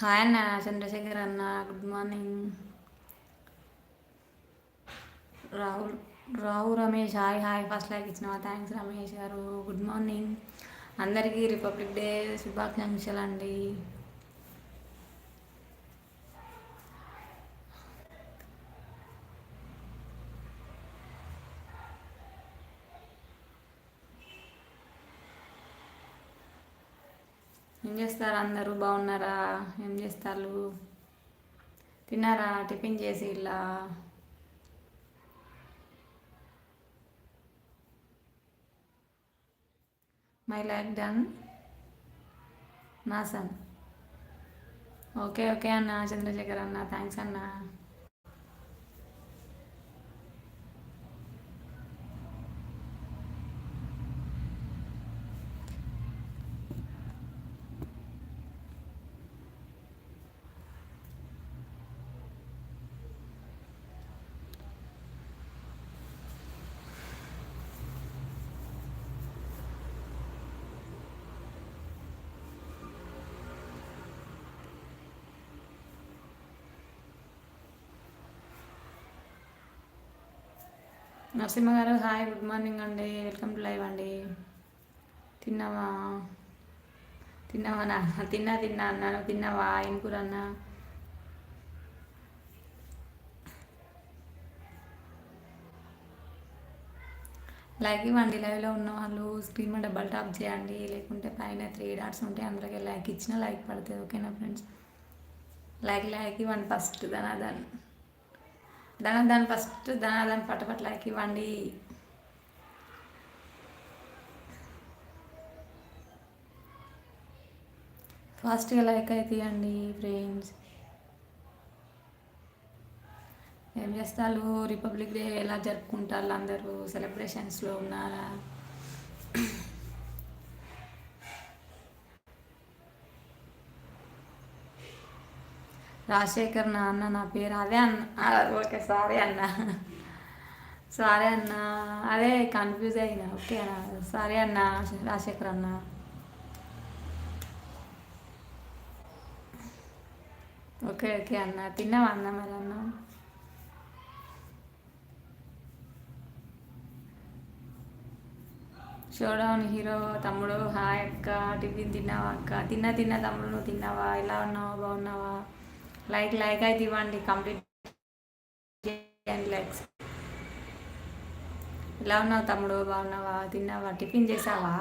Hi అన్న చంద్రశేఖర్ అన్న good morning. Rahul Rahu Ramesh hi hi. First like ఇచ్చిన థ్యాంక్స్ రమేష్ గారు. గుడ్ మార్నింగ్ అందరికీ రిపబ్లిక్ డే శుభాకాంక్షలు అండి ఏం చేస్తారు? అందరూ బాగున్నారా? ఏం చేస్తారు? తిన్నారా? టిఫిన్ చేసి ఇలా? My like done? నా సన్. ఓకే ఓకే అన్న చంద్రశేఖర్ అన్న థ్యాంక్స్ అన్నా. నరసింహ గారు హాయ్ గుడ్ మార్నింగ్ అండి. వెల్కమ్ టు లైవ్ అండి. తిన్నావా? తిన్నావా నా? తిన్నా తిన్నా అన్నాను. తిన్నావా? ఏం కూర అన్నా? లైక్ ఇవ్వండి. లైవ్లో ఉన్న వాళ్ళు స్క్రీన్ మీద డబల్ టాప్ చేయండి. లేకుంటే పైన త్రీ డాట్స్ ఉంటే అందరికి లైక్ ఇచ్చినా లైక్ పడుతుంది. ఓకేనా ఫ్రెండ్స్? లైక్ లైక్ ఇవ్వండి ఫస్ట్ దాని దాని దాని ఫస్ట్ దాని దాని పట్టపట్లకి ఇవ్వండి ఫాస్ట్గా లైక్ అయితే ఇవ్వండి ఫ్రెండ్స్ ఏం చేస్తారు? రిపబ్లిక్ డే ఎలా జరుపుకుంటారు అందరూ? సెలబ్రేషన్స్లో ఉన్నారా? రాజశేఖర్ నా అన్న నా పేరు అదే అన్న. ఓకే సారీ అన్న. సారీ అన్న. అదే కన్ఫ్యూజ్ అయినా. ఓకే అన్న. సారీ అన్న రాజశేఖర్ అన్న. ఓకే ఓకే అన్న. తిన్నావా అన్న మరి అన్న? షోడౌన్ హీరో తమ్ముడు. హాయ్ అక్క. టిఫిన్ తిన్నావా అక్క? తిన్నా తిన్నా తమ్ముడు నువ్వు తిన్నావా? ఎలా ఉన్నావా? బాగున్నావా? లైక్ లైక్ అయితే ఇవ్వండి కంప్లీట్ చేయండి లైక్స్ ఎలా ఉన్నావు తమ్ముడు? బాగున్నావా? తిన్నావా? టిఫిన్ చేసావా?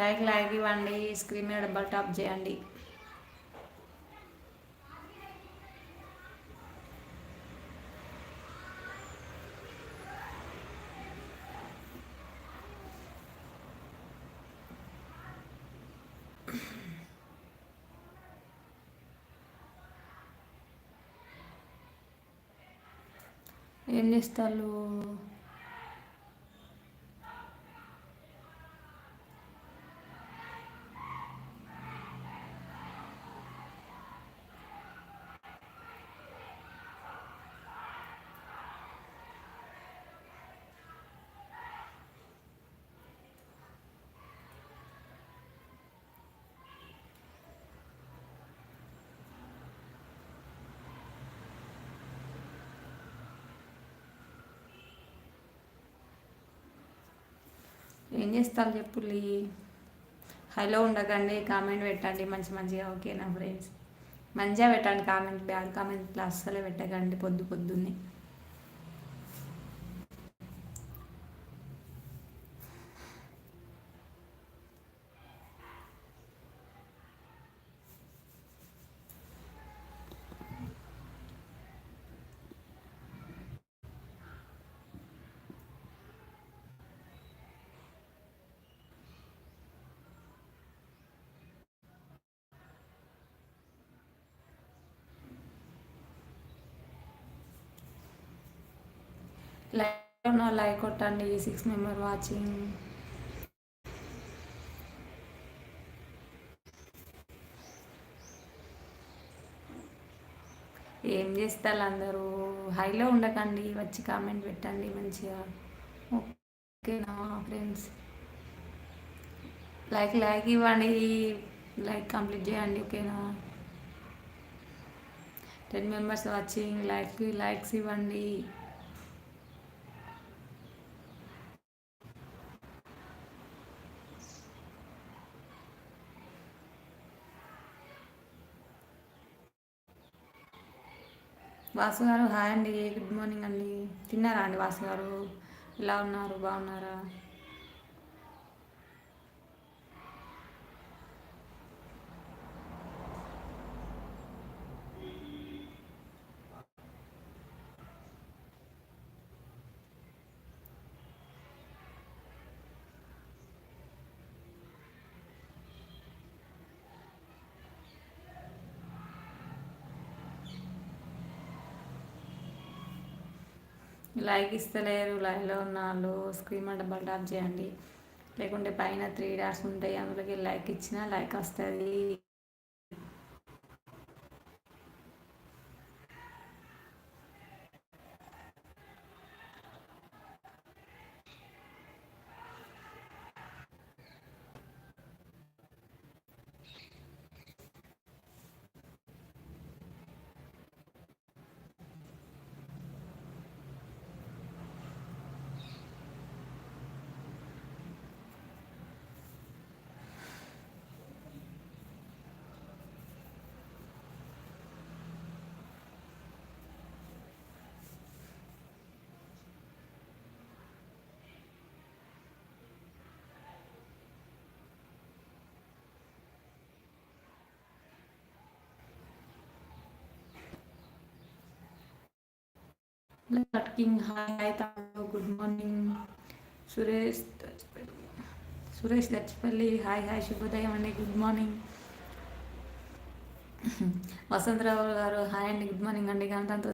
లైక్ లైక్ ఇవ్వండి. స్క్రీన్ మీద డబ్బల్ టాప్ చేయండి. ఏం ఏం చేస్తారు చెప్పుల్లి హలో ఉండకండి కామెంట్ పెట్టండి మంచి మంచిగా ఓకేనా ఫ్రెండ్స్. మంచిగా పెట్టండి కామెంట్ బ్యాడ్ కామెంట్ అస్సలే పెట్టకండి పొద్దు పొద్దున్నే. లైక్ ఉన్న లైక్ కొట్టండి సిక్స్ మెంబర్ వాచింగ్ ఏం చేస్తారు అందరూ? హైలో ఉండకండి వచ్చి కామెంట్ పెట్టండి మంచిగా. ఓకేనా ఫ్రెండ్స్ లైక్ లైక్ ఇవ్వండి లైక్ కంప్లీట్ చేయండి ఓకేనా? Ten members watching like likes ఇవ్వండి. వాసు గారు హాయ్ అండి. గుడ్ మార్నింగ్ అండి. తిన్నారా అండి వాసు గారు? ఎలా ఉన్నారు? బాగున్నారా? లైక్ ఇస్తలేరు లైవ్లో ఉన్న వాళ్ళు స్క్రీన్ డబ్బల్ టాప్ చేయండి. లేకుంటే పైన త్రీ డాట్స్ ఉంటాయి అందులోకి లైక్ ఇచ్చినా లైక్ వస్తుంది. King hi hi good morning Suresh Suresh Dachipalli hi hi శుభోదయం అండి గుడ్ మార్నింగ్ వసంతరావు గారు హాయ్ అండి గుడ్ మార్నింగ్ అండి గణతంత్ర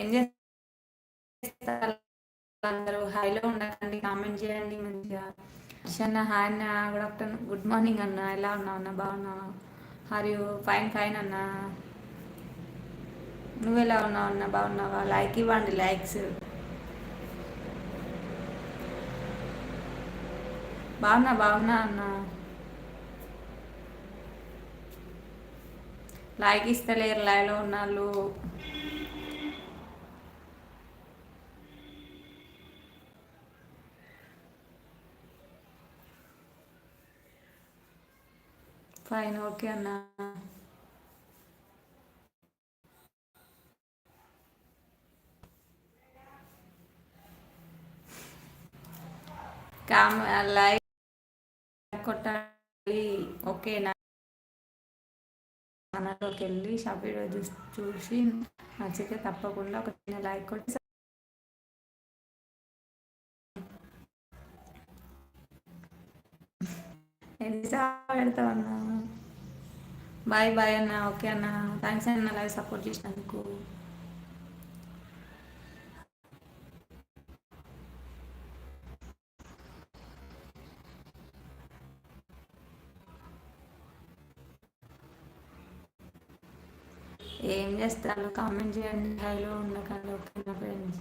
ఏం చేస్తారు? అందరూ హాయ్లో ఉండకండి కామెంట్ చేయండి మంచిగా. అన్న హాయ్ అన్న గుడ్ ఆఫ్టర్నూన్ గుడ్ మార్నింగ్ అన్న ఎలా ఉన్నావు అన్న? బాగున్నావు? మరియు ఫైన్ ఫైన్ అన్న. నువ్వు ఎలా ఉన్నావు అన్న? బాగున్నావా? లైక్ ఇవ్వండి లైక్స్ బాగున్నా బాగున్నా అన్న. లైక్ ఇస్తలేరు లైవ్లో ఉన్నాళ్ళు ఫైన్ ఓకే అన్న కామ్ లైక్ కొట్టాలి ఓకేనా మనలోకి వెళ్ళి షాప్ వీడియో చూసి నచ్చితే తప్పకుండా ఒక చిన్న లైక్ కొట్టి పెడతా పెడతావు అన్న బాయ్ బాయ్ అన్న ఓకే అన్న. థ్యాంక్స్ అన్న లైవ్ సపోర్ట్ చేసినందుకు. ఏం చేస్తారు? కామెంట్ చేయండి. హైలో ఉండకండి ఓకేనా friends?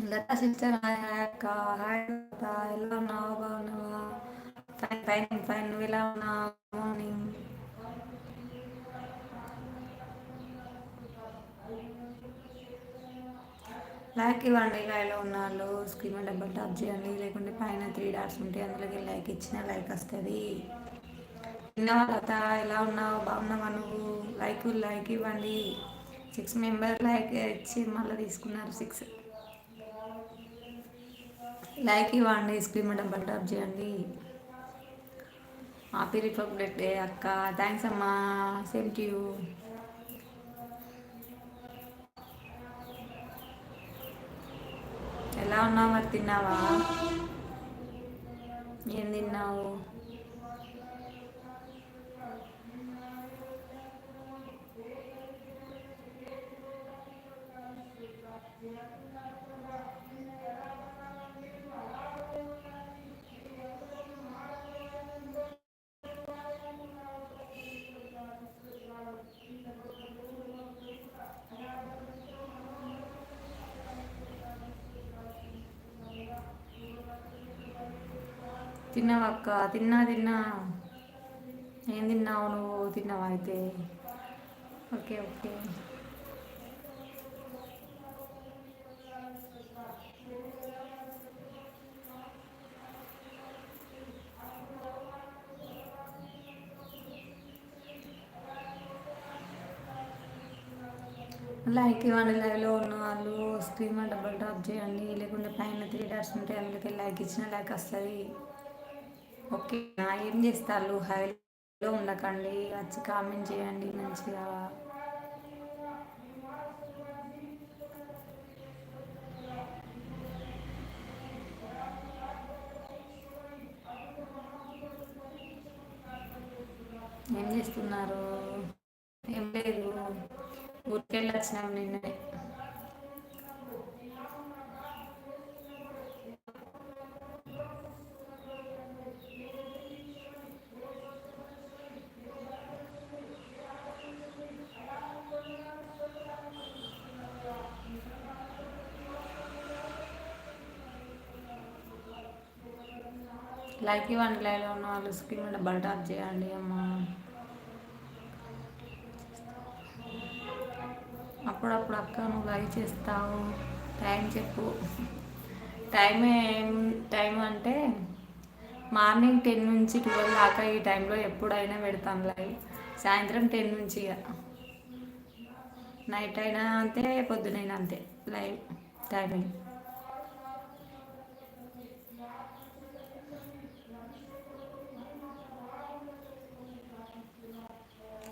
Latha sister hi hi hi ఎలా ఉన్నావు బాగున్నావా? ఫైన్ ఫైన్ ఫైన్ నువ్వు ఎలా ఉన్నావు? మార్నింగ్ లైక్ ఇవ్వండి ఇలా ఎలా ఉన్నారు? స్క్రీన్ మీద డబ్బులు టాప్ చేయండి లేకుంటే పైన త్రీ డాట్స్ ఉంటాయి అందులోకి లైక్ ఇచ్చిన లైక్ వస్తుంది. తిన్నావా లత? ఎలా ఉన్నావు? బాగున్నావా నువ్వు? లైక్ లైక్ ఇవ్వండి. సిక్స్ మెంబర్ లైక్ ఇచ్చి మళ్ళీ తీసుకున్నారు సిక్స్ లైక్ ఇవ్వండి స్క్రీన్ మీద డబ్బులు టాప్ చేయండి. హ్యాపీ రిపబ్లిక్ డే అక్క. థ్యాంక్స్ అమ్మా. సేమ్ టు యూ ఎలా ఉన్నావు మరి తిన్నావా? ఏం తిన్నావు? తిన్నావా అక్క? తిన్నా తిన్నా. ఏం తిన్నావు నువ్వు? తిన్నావా అయితే? Okay okay. లైక్ ఇవ్వండి లైవ్లో ఉన్న వాళ్ళు స్క్రీన్ మీద డబుల్ చేయండి. లేకుంటే పైన త్రీ డాట్స్ ఉంటాయి అందులోకి లైక్ ఇచ్చిన లైక్ వస్తుంది. ఓకే. ఏం చేస్తారు? హైలో ఉండకండి వచ్చి కామెంట్ చేయండి మంచిగా. ఏం చేస్తున్నారు? ఏం లేదు. ఊరికెళ్ళి వచ్చినాం నిన్ననే లైక్ ఇవ్వండి లైవ్లో ఉన్న వాళ్ళు స్క్రీన్ మీద బల్ టాప్ చేయండి అమ్మ. అప్పుడప్పుడు అక్క నువ్వు లైవ్ చేస్తావు. టైం చెప్పు. టైం ఏం టైం అంటే మార్నింగ్ టెన్ నుంచి ట్వెల్వ్ దాకా ఈ టైంలో ఎప్పుడైనా పెడతాను లైవ్ సాయంత్రం టెన్ నుంచి ఇక నైట్ అయినా అంతే పొద్దునైనా అంతే లైవ్ టైమింగ్.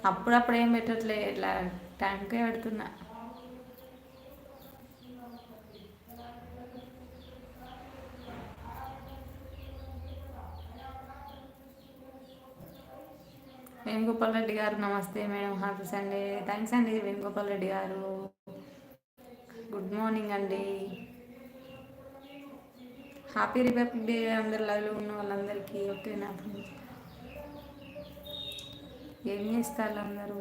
అప్పుడప్పుడు ఏం పెట్టట్లే ఇట్లా టైంకే పెడుతున్నా. వేణుగోపాల్ రెడ్డి గారు నమస్తే మేడం హ్యాపీ సండే. థ్యాంక్స్ అండి వేణుగోపాల్ రెడ్డి గారు. గుడ్ మార్నింగ్ అండి. హ్యాపీ రిపబ్లిక్ డే అందరు లైవ్లో ఉన్న వాళ్ళందరికీ ఓకేనా? ఏం చేస్తారు అందరూ?